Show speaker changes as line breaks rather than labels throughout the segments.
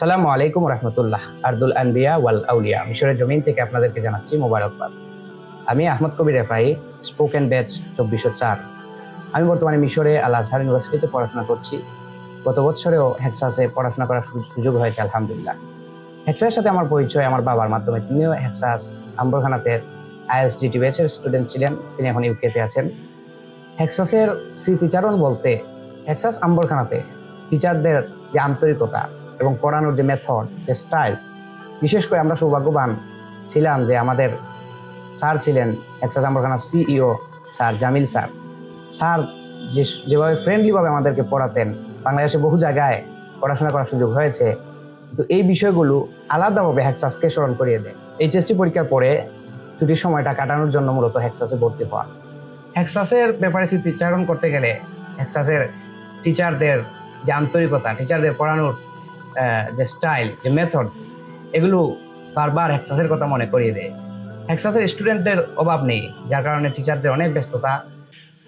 আসসালামু আলাইকুম রহমতুল্লাহ, আর্দুল আনবিয়া ওয়াল আউলিয়া। মিশরের জমিন থেকে আপনাদেরকে জানাচ্ছি মোবারকবাদ। আমি আহমদ কবির রেফাই, স্পোকেন ব্যাচ চব্বিশশো চার। আমি বর্তমানে মিশরে আল আজহার ইউনিভার্সিটিতে পড়াশোনা করছি। গত বছরেও হেক্সাসে পড়াশোনা করার সুযোগ হয়েছে, আলহামদুলিল্লাহ। হেক্সাসের সাথে আমার পরিচয় আমার বাবার মাধ্যমে। তিনিও হেক্সাস আম্বরখানাতে আইএসজিটি ব্যাচের স্টুডেন্ট ছিলেন, তিনি এখন ইউকেতে আছেন। হেক্সাসের স্মৃতিচারণ বলতে, হেক্সাস আম্বরখানাতে টিচারদের যে আন্তরিকতা এবং পড়ানোর যে মেথড যে স্টাইল বিশেষ করে আমরা সৌভাগ্যবান ছিলাম যে আমাদের স্যার ছিলেন এক্সাস আম্বরখানার CEO sir Jamil sir. Sir যে যেভাবে ফ্রেন্ডলিভাবে আমাদেরকে পড়াতেন, বাংলাদেশে বহু জায়গায় পড়াশোনা করার সুযোগ হয়েছে, কিন্তু এই বিষয়গুলো আলাদাভাবে হ্যাক্সাসকে স্মরণ করিয়ে দেয়। এইচএসসি পরীক্ষার পরে ছুটির সময়টা কাটানোর জন্য মূলত হ্যাক্সাসে ভর্তি হওয়া। হ্যাক্সাসের ব্যাপারে স্মৃতিচারণ করতে গেলে হ্যাক্সাসের টিচারদের যে আন্তরিকতা টিচারদের পড়ানোর যে স্টাইল যে মেথড এগুলো বারবার হ্যাক্সাসের কথা মনে করিয়ে দেয়। হ্যাক্সাসের স্টুডেন্টদের অভাব নেই, যার কারণে টিচারদের অনেক ব্যস্ততা।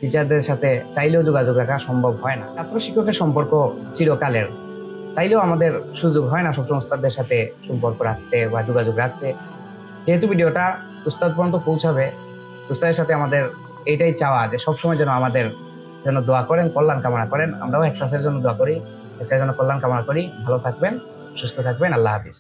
টিচারদের সাথে চাইলেও যোগাযোগ রাখা সম্ভব হয় না। ছাত্র শিক্ষকের সম্পর্ক চিরকালের। চাইলেও আমাদের সুযোগ হয় না সব সংস্থাদের সাথে সম্পর্ক রাখতে বা যোগাযোগ রাখতে। যেহেতু ভিডিওটা উস্তাদ পর্যন্ত পৌঁছাবে, উস্তাদের সাথে আমাদের এইটাই চাওয়া যে সবসময় যেন আমাদের জন্য দোয়া করেন, কল্যাণ কামনা করেন, আমরাও এক্সাসের জন্য দোয়া করি। এক্সাসের জন্য কল্যাণ কামনা করি ভালো থাকবেন সুস্থ থাকবেন আল্লাহ হাফিজ।